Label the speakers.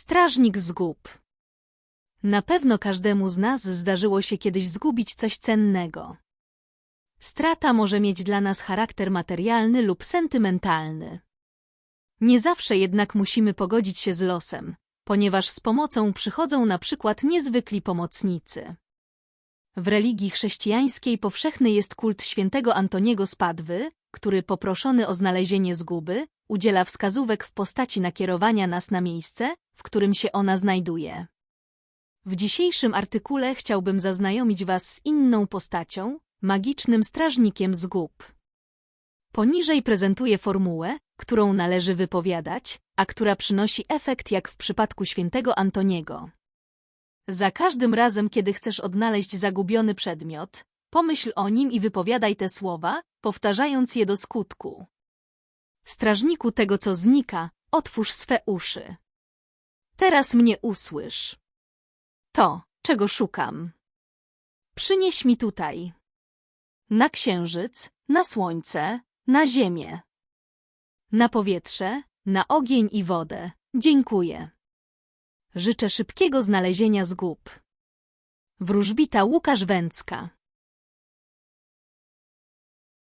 Speaker 1: Strażnik zgub. Na pewno każdemu z nas zdarzyło się kiedyś zgubić coś cennego. Strata może mieć dla nas charakter materialny lub sentymentalny. Nie zawsze jednak musimy pogodzić się z losem, ponieważ z pomocą przychodzą na przykład niezwykli pomocnicy. W religii chrześcijańskiej powszechny jest kult świętego Antoniego z Padwy, który poproszony o znalezienie zguby, udziela wskazówek w postaci nakierowania nas na miejsce, w którym się ona znajduje. W dzisiejszym artykule chciałbym zaznajomić Was z inną postacią, magicznym strażnikiem zgub. Poniżej prezentuję formułę, którą należy wypowiadać, a która przynosi efekt jak w przypadku świętego Antoniego. Za każdym razem, kiedy chcesz odnaleźć zagubiony przedmiot, pomyśl o nim i wypowiadaj te słowa, powtarzając je do skutku. Strażniku tego, co znika, otwórz swe uszy. Teraz mnie usłysz. To, czego szukam. Przynieś mi tutaj. Na księżyc, na słońce, na ziemię. Na powietrze, na ogień i wodę. Dziękuję. Życzę szybkiego znalezienia zgub. Wróżbita Łukasz Węcka